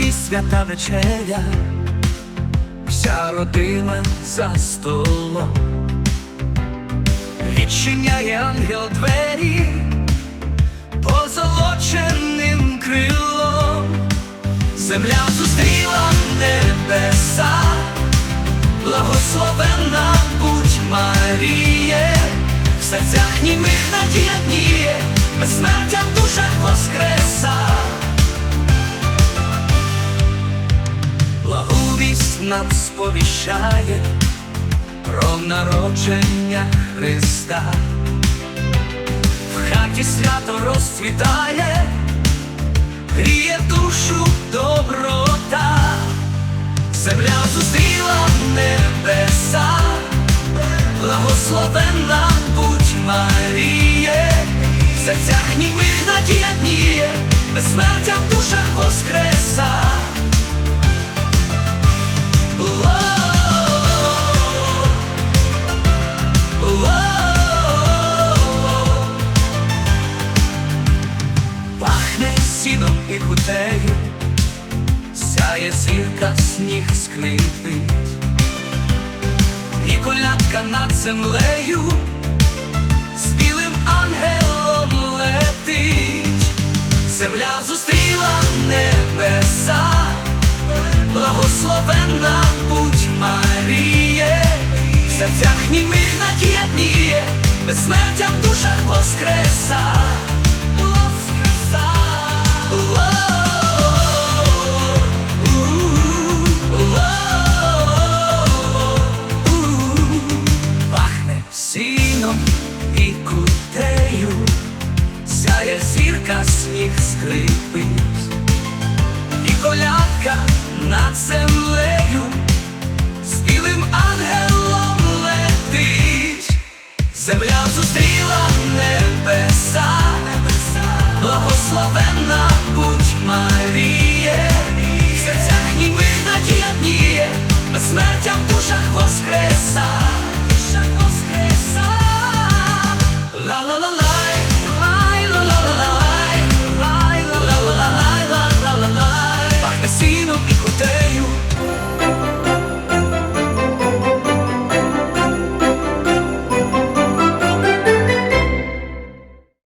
столі свята вечеря, вся родина за столом, відчиняє ангел двері позолоченим крилом, земля зустріла небеса, благословенна будь Маріє, в серцях німих надія дніє, безсмертя в душах воскреса. Нам сповіщає про народження Христа. В хаті свято розцвітає, гріє душу доброта, земля зустріла небеса, благословенна будь Маріє, в серцях німих надія дніє, безсмертя в душах воскреса. Сіном і кутею, сяє зірка сніг скрипить, і колядка над землею, з білим ангелом летить, земля зустріла небеса, благословенна будь Маріє, в серцях німих надія дніє, безсмертя в душах. Воскреса. Колядка сніг скрипить, і колядка над землею з білим ангелом летить, земля зустріла небеса, благословенна будь Маріє, в серцях ніби надія, безсмертя в душах вода.